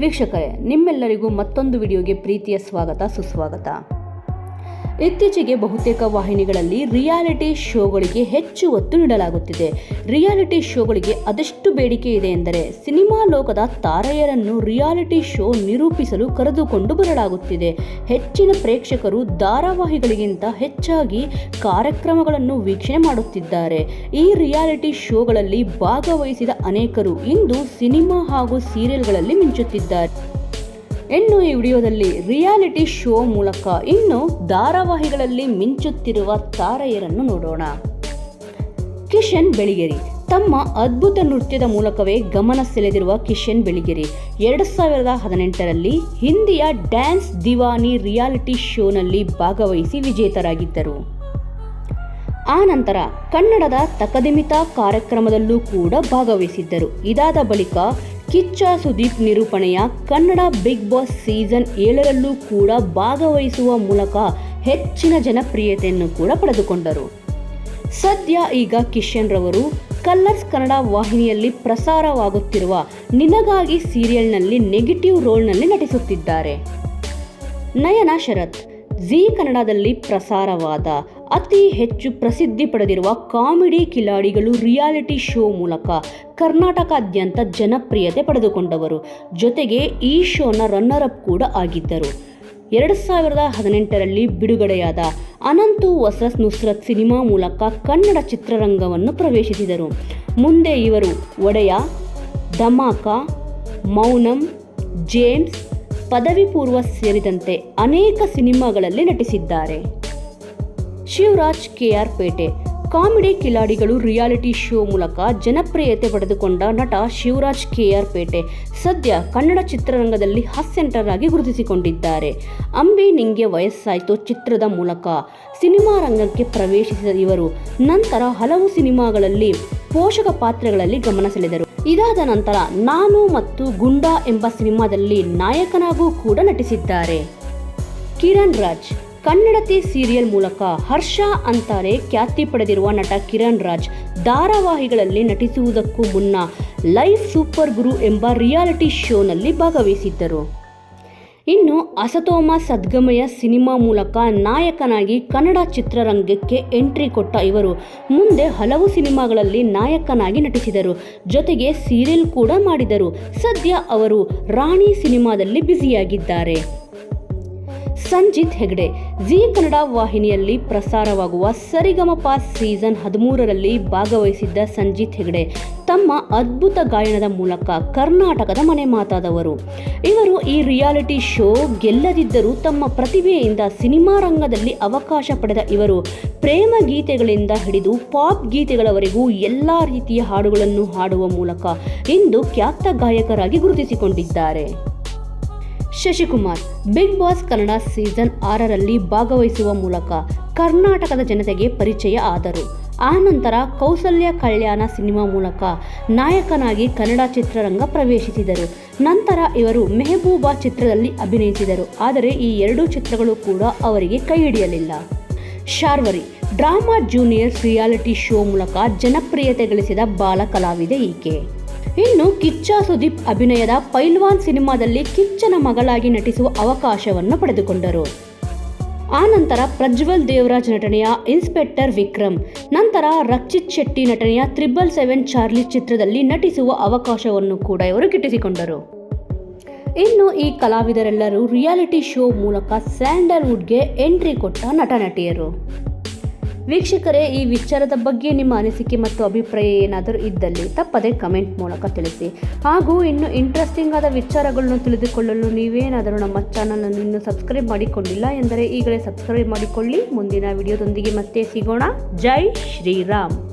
ವೀಕ್ಷಕರೇ ನಿಮ್ಮೆಲ್ಲರಿಗೂ ಮತ್ತೊಂದು ವಿಡಿಯೋಗೆ ಪ್ರೀತಿಯ ಸ್ವಾಗತ ಸುಸ್ವಾಗತ. ಇತ್ತೀಚೆಗೆ ಬಹುತೇಕ ವಾಹಿನಿಗಳಲ್ಲಿ ರಿಯಾಲಿಟಿ ಶೋಗಳಿಗೆ ಹೆಚ್ಚು ಒತ್ತು ನೀಡಲಾಗುತ್ತಿದೆ. ರಿಯಾಲಿಟಿ ಶೋಗಳಿಗೆ ಅದೆಷ್ಟು ಬೇಡಿಕೆ ಇದೆ ಎಂದರೆ, ಸಿನಿಮಾ ಲೋಕದ ತಾರೆಯರನ್ನು ರಿಯಾಲಿಟಿ ಶೋ ನಿರೂಪಿಸಲು ಕರೆದುಕೊಂಡು ಬರಲಾಗುತ್ತಿದೆ. ಹೆಚ್ಚಿನ ಪ್ರೇಕ್ಷಕರು ಧಾರಾವಾಹಿಗಳಿಗಿಂತ ಹೆಚ್ಚಾಗಿ ಕಾರ್ಯಕ್ರಮಗಳನ್ನು ವೀಕ್ಷಣೆ ಮಾಡುತ್ತಿದ್ದಾರೆ. ಈ ರಿಯಾಲಿಟಿ ಶೋಗಳಲ್ಲಿ ಭಾಗವಹಿಸಿದ ಅನೇಕರು ಇಂದು ಸಿನಿಮಾ ಹಾಗೂ ಸೀರಿಯಲ್ಗಳಲ್ಲಿ ಮಿಂಚುತ್ತಿದ್ದಾರೆ. ಇನ್ನು ಈ ವಿಡಿಯೋದಲ್ಲಿ ರಿಯಾಲಿಟಿ ಶೋ ಮೂಲಕ ಇನ್ನು ಧಾರಾವಾಹಿಗಳಲ್ಲಿ ಮಿಂಚುತ್ತಿರುವ ತಾರೆಯರನ್ನು ನೋಡೋಣ. ಕಿಶನ್ ಬೆಳಿಗೆರಿ. ತಮ್ಮ ಅದ್ಭುತ ನೃತ್ಯದ ಮೂಲಕವೇ ಗಮನ ಸೆಳೆದಿರುವ ಕಿಶನ್ ಬೆಳಿಗೆರಿ. ಎರಡು ಸಾವಿರದ ಹದಿನೆಂಟರಲ್ಲಿ ಹಿಂದಿಯ ಡ್ಯಾನ್ಸ್ ದಿವಾನಿ ರಿಯಾಲಿಟಿ ಶೋನಲ್ಲಿ ಭಾಗವಹಿಸಿ ವಿಜೇತರಾಗಿದ್ದರು. ಆ ನಂತರ ಕನ್ನಡದ ತಕದಿಮಿತ ಕಾರ್ಯಕ್ರಮದಲ್ಲೂ ಕೂಡ ಭಾಗವಹಿಸಿದ್ದರು. ಇದಾದ ಬಳಿಕ ಕಿಚ್ಚ ಸುದೀಪ್ ನಿರೂಪಣೆಯ ಕನ್ನಡ ಬಿಗ್ ಬಾಸ್ ಸೀಸನ್ ಏಳರಲ್ಲೂ ಕೂಡ ಭಾಗವಹಿಸುವ ಮೂಲಕ ಹೆಚ್ಚಿನ ಜನಪ್ರಿಯತೆಯನ್ನು ಕೂಡ ಪಡೆದುಕೊಂಡರು. ಸದ್ಯ ಈಗ ಕಿಶನ್ ರವರು ಕಲರ್ಸ್ ಕನ್ನಡ ವಾಹಿನಿಯಲ್ಲಿ ಪ್ರಸಾರವಾಗುತ್ತಿರುವ ನಿನಗಾಗಿ ಸೀರಿಯಲ್ನಲ್ಲಿ ನೆಗೆಟಿವ್ ರೋಲ್ನಲ್ಲಿ ನಟಿಸುತ್ತಿದ್ದಾರೆ. ನಯನ ಶರತ್, ಜಿ ಕನ್ನಡದಲ್ಲಿ ಪ್ರಸಾರವಾದ ಅತಿ ಹೆಚ್ಚು ಪ್ರಸಿದ್ಧಿ ಪಡೆದಿರುವ ಕಾಮಿಡಿ ಕಿಲಾಡಿಗಳು ರಿಯಾಲಿಟಿ ಶೋ ಮೂಲಕ ಕರ್ನಾಟಕಾದ್ಯಂತ ಜನಪ್ರಿಯತೆ ಪಡೆದುಕೊಂಡವರು. ಜೊತೆಗೆ ಈ ಶೋನ ರನ್ನರ್ ಅಪ್ ಕೂಡ ಆಗಿದ್ದರು. ಎರಡು ಸಾವಿರದ ಹದಿನೆಂಟರಲ್ಲಿ ಬಿಡುಗಡೆಯಾದ ಅನಂತು ವಸಸ್ ನುಸ್ರತ್ ಸಿನಿಮಾ ಮೂಲಕ ಕನ್ನಡ ಚಿತ್ರರಂಗವನ್ನು ಪ್ರವೇಶಿಸಿದರು. ಮುಂದೆ ಇವರು ಒಡೆಯ, ಧಮಾಕ, ಮೌನಂ, ಜೇಮ್ಸ್ ಪದವಿ ಪೂರ್ವ ಸೇರಿದಂತೆ ಅನೇಕ ಸಿನಿಮಾಗಳಲ್ಲಿ ನಟಿಸಿದ್ದಾರೆ. ಶಿವರಾಜ್ ಕೆಆರ್ ಪೇಟೆ. ಕಾಮಿಡಿ ಕಿಲಾಡಿಗಳು ರಿಯಾಲಿಟಿ ಶೋ ಮೂಲಕ ಜನಪ್ರಿಯತೆ ಪಡೆದುಕೊಂಡ ನಟ ಶಿವರಾಜ್ ಕೆಆರ್ ಪೇಟೆ ಸದ್ಯ ಕನ್ನಡ ಚಿತ್ರರಂಗದಲ್ಲಿ ಹಾಸ್ಯಂಟರ್ ಆಗಿ ಗುರುತಿಸಿಕೊಂಡಿದ್ದಾರೆ. ಅಂಬಿ ನಿಂಗೆ ವಯಸ್ಸಾಯಿತು ಚಿತ್ರದ ಮೂಲಕ ಸಿನಿಮಾ ರಂಗಕ್ಕೆ ಪ್ರವೇಶಿಸಿದ ಇವರು ನಂತರ ಹಲವು ಸಿನಿಮಾಗಳಲ್ಲಿ ಪೋಷಕ ಪಾತ್ರಗಳಲ್ಲಿ ಗಮನ ಸೆಳೆದರು. ಇದಾದ ನಂತರ ನಾನು ಮತ್ತು ಗುಂಡಾ ಎಂಬ ಸಿನಿಮಾದಲ್ಲಿ ನಾಯಕನಾಗೂ ಕೂಡ ನಟಿಸಿದ್ದಾರೆ. ಕಿರಣ್ ರಾಜ್ ಕನ್ನಡತಿ ಸೀರಿಯಲ್ ಮೂಲಕ ಹರ್ಷ ಅಂತಾರೆ ಖ್ಯಾತಿ ಪಡೆದಿರುವ ನಟ ಕಿರಣ್ ರಾಜ್. ಧಾರಾವಾಹಿಗಳಲ್ಲಿ ನಟಿಸುವುದಕ್ಕೂ ಮುನ್ನ ಲೈಫ್ ಸೂಪರ್ ಗುರು ಎಂಬ ರಿಯಾಲಿಟಿ ಶೋನಲ್ಲಿ ಭಾಗವಹಿಸಿದ್ದರು. ಇನ್ನು ಅಸತೋಮ ಸದ್ಗಮಯ ಸಿನಿಮಾ ಮೂಲಕ ನಾಯಕನಾಗಿ ಕನ್ನಡ ಚಿತ್ರರಂಗಕ್ಕೆ ಎಂಟ್ರಿ ಕೊಟ್ಟ ಇವರು ಮುಂದೆ ಹಲವು ಸಿನಿಮಾಗಳಲ್ಲಿ ನಾಯಕನಾಗಿ ನಟಿಸಿದರು. ಜೊತೆಗೆ ಸೀರಿಯಲ್ ಕೂಡ ಮಾಡಿದರು. ಸದ್ಯ ಅವರು ರಾಣಿ ಸಿನಿಮಾದಲ್ಲಿ ಬ್ಯುಸಿಯಾಗಿದ್ದಾರೆ. ಸಂಜಿತ್ ಹೆಗ್ಡೆ, ಜಿ ಕನ್ನಡ ವಾಹಿನಿಯಲ್ಲಿ ಪ್ರಸಾರವಾಗುವ ಸರಿಗಮಪ ಸೀಸನ್ ಹದಿಮೂರರಲ್ಲಿ ಭಾಗವಹಿಸಿದ್ದ ಸಂಜಿತ್ ಹೆಗ್ಡೆ, ತಮ್ಮ ಅದ್ಭುತ ಗಾಯನದ ಮೂಲಕ ಕರ್ನಾಟಕದ ಮನೆ ಮಾತಾದವರು. ಇವರು ಈ ರಿಯಾಲಿಟಿ ಶೋ ಗೆಲ್ಲದಿದ್ದರೂ ತಮ್ಮ ಪ್ರತಿಭೆಯಿಂದ ಸಿನಿಮಾ ರಂಗದಲ್ಲಿ ಅವಕಾಶ ಪಡೆದ ಇವರು ಪ್ರೇಮ ಗೀತೆಗಳಿಂದ ಹಿಡಿದು ಪಾಪ್ ಗೀತೆಗಳವರೆಗೂ ಎಲ್ಲ ರೀತಿಯ ಹಾಡುಗಳನ್ನು ಹಾಡುವ ಮೂಲಕ ಇಂದು ಖ್ಯಾತ ಗಾಯಕರಾಗಿ ಗುರುತಿಸಿಕೊಂಡಿದ್ದಾರೆ. Shashikumar. Bigg Boss Kannada season ಆರರಲ್ಲಿ ಭಾಗವಹಿಸುವ ಮೂಲಕ ಕರ್ನಾಟಕದ ಜನತೆಗೆ ಪರಿಚಯ ಆದರು. ಆ ನಂತರ ಕೌಸಲ್ಯ ಕಲ್ಯಾಣ ಸಿನಿಮಾ ಮೂಲಕ ನಾಯಕನಾಗಿ ಕನ್ನಡ ಚಿತ್ರರಂಗ ಪ್ರವೇಶಿಸಿದರು. ನಂತರ ಇವರು ಮೆಹಬೂಬಾ ಚಿತ್ರದಲ್ಲಿ ಅಭಿನಯಿಸಿದರು. ಆದರೆ ಈ ಎರಡೂ ಚಿತ್ರಗಳು ಕೂಡ ಅವರಿಗೆ ಕೈ ಹಿಡಿಯಲಿಲ್ಲ. Sharvari, drama juniors reality show ಮೂಲಕ ಜನಪ್ರಿಯತೆ ಗಳಿಸಿದ ಬಾಲ ಕಲಾವಿದೆ ಈಕೆ. ಇನ್ನು ಕಿಚ್ಚ ಸುದೀಪ್ ಅಭಿನಯದ ಪೈಲ್ವಾನ್ ಸಿನಿಮಾದಲ್ಲಿ ಕಿಚ್ಚನ ಮಗಳಾಗಿ ನಟಿಸುವ ಅವಕಾಶವನ್ನು ಪಡೆದುಕೊಂಡರು. ಆ ನಂತರ ಪ್ರಜ್ವಲ್ ದೇವರಾಜ್ ನಟನೆಯ ಇನ್ಸ್ಪೆಕ್ಟರ್ ವಿಕ್ರಮ್, ನಂತರ ರಕ್ಷಿತ್ ಶೆಟ್ಟಿ ನಟನೆಯ ತ್ರಿಬಲ್ ಸೆವೆನ್ ಚಾರ್ಲಿ ಚಿತ್ರದಲ್ಲಿ ನಟಿಸುವ ಅವಕಾಶವನ್ನು ಕೂಡ ಇವರು ಗಿಟ್ಟಿಸಿಕೊಂಡರು. ಇನ್ನು ಈ ಕಲಾವಿದರೆಲ್ಲರೂ ರಿಯಾಲಿಟಿ ಶೋ ಮೂಲಕ ಸ್ಯಾಂಡಲ್ವುಡ್ಗೆ ಎಂಟ್ರಿ ಕೊಟ್ಟ ನಟ ನಟಿಯರು ವೀಕ್ಷಕರೇ, ಈ ವಿಚಾರದ ಬಗ್ಗೆ ನಿಮ್ಮ ಅನಿಸಿಕೆ ಮತ್ತು ಅಭಿಪ್ರಾಯ ಏನಾದರೂ ಇದ್ದಲ್ಲಿ ತಪ್ಪದೆ ಕಮೆಂಟ್ ಮೂಲಕ ತಿಳಿಸಿ. ಹಾಗೂ ಇನ್ನು ಇಂಟ್ರೆಸ್ಟಿಂಗ್ ಆದ ವಿಚಾರಗಳನ್ನು ತಿಳಿದುಕೊಳ್ಳಲು ನೀವೇನಾದರೂ ನಮ್ಮ ಚಾನಲನ್ನು ಇನ್ನೂ ಸಬ್ಸ್ಕ್ರೈಬ್ ಮಾಡಿಕೊಂಡಿಲ್ಲ ಎಂದರೆ ಈಗಲೇ ಸಬ್ಸ್ಕ್ರೈಬ್ ಮಾಡಿಕೊಳ್ಳಿ. ಮುಂದಿನ ವಿಡಿಯೋದೊಂದಿಗೆ ಮತ್ತೆ ಸಿಗೋಣ. ಜೈ ಶ್ರೀರಾಮ್.